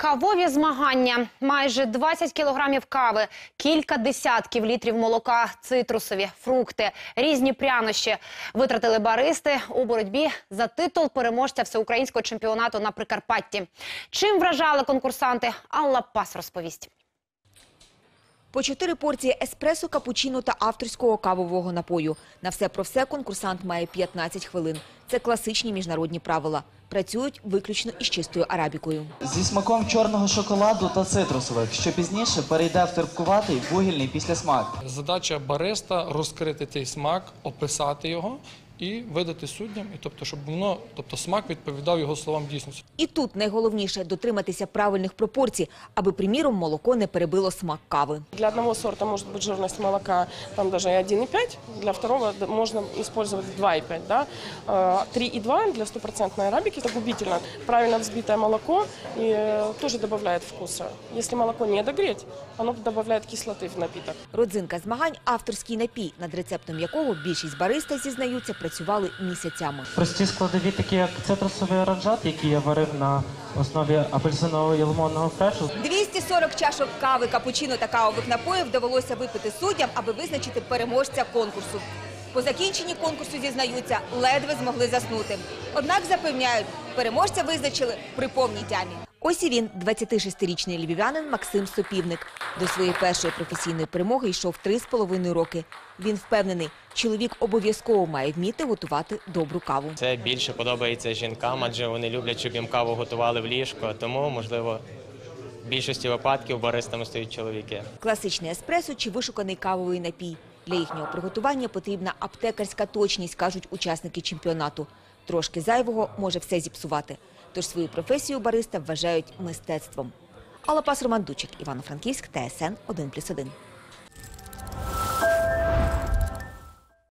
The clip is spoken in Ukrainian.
Кавові змагання, майже 20 кілограмів кави, кілька десятків літрів молока, цитрусові, фрукти, різні прянощі. Витратили баристи у боротьбі за титул переможця всеукраїнського чемпіонату на Прикарпатті. Чим вражали конкурсанти, Алла Пас розповість. По чотири порції еспресо, капучино та авторського кавового напою. На все про все конкурсант має 15 хвилин. Це класичні міжнародні правила. Працюють виключно із чистою арабікою. Зі смаком чорного шоколаду та цитрусових, що пізніше перейде в терпкуватий вугільний післясмак. Задача бариста розкрити цей смак, описати його і видати суддям, і тобто, щоб воно, тобто смак відповідав його словам дійсності. І тут найголовніше – дотриматися правильних пропорцій, аби, приміром, молоко не перебило смак кави. Для одного сорта может быть жирность молока там даже и 1,5, для второго д- можно использовать 2,5. Да? Э, 3,2 для стопроцентной арабики это губительно. Правильно взбитое молоко и, э, тоже добавляет вкуса. Если молоко не догреть, оно добавляет кислоты в напиток. Родзинка змагань – авторський напій, над рецептом якого більшість бариста, зізнаються, працювали місяцями. Прості складові, такі як цитрусовий оранжат, який я варив на основі апельсинового і лимонного фрешу. 240 чашок кави, капучино та кавових напоїв довелося випити суддям, аби визначити переможця конкурсу. По закінченні конкурсу, зізнаються, ледве змогли заснути. Однак запевняють, переможця визначили при повній тямі. Ось і він, 26-річний львів'янин Максим Сопівник. До своєї першої професійної перемоги йшов три з половиною роки. Він впевнений, чоловік обов'язково має вміти готувати добру каву. Це більше подобається жінкам, адже вони люблять, щоб їм каву готували в ліжко. Тому, можливо, в більшості випадків баристами стають чоловіки. Класичний еспресо чи вишуканий кавовий напій. Для їхнього приготування потрібна аптекарська точність, кажуть учасники чемпіонату. Трошки зайвого може все зіпсувати. Тож свою професію бариста вважають мистецтвом. Алла Пас, Роман Дучик, Івано-Франківськ, ТСН 1+,1.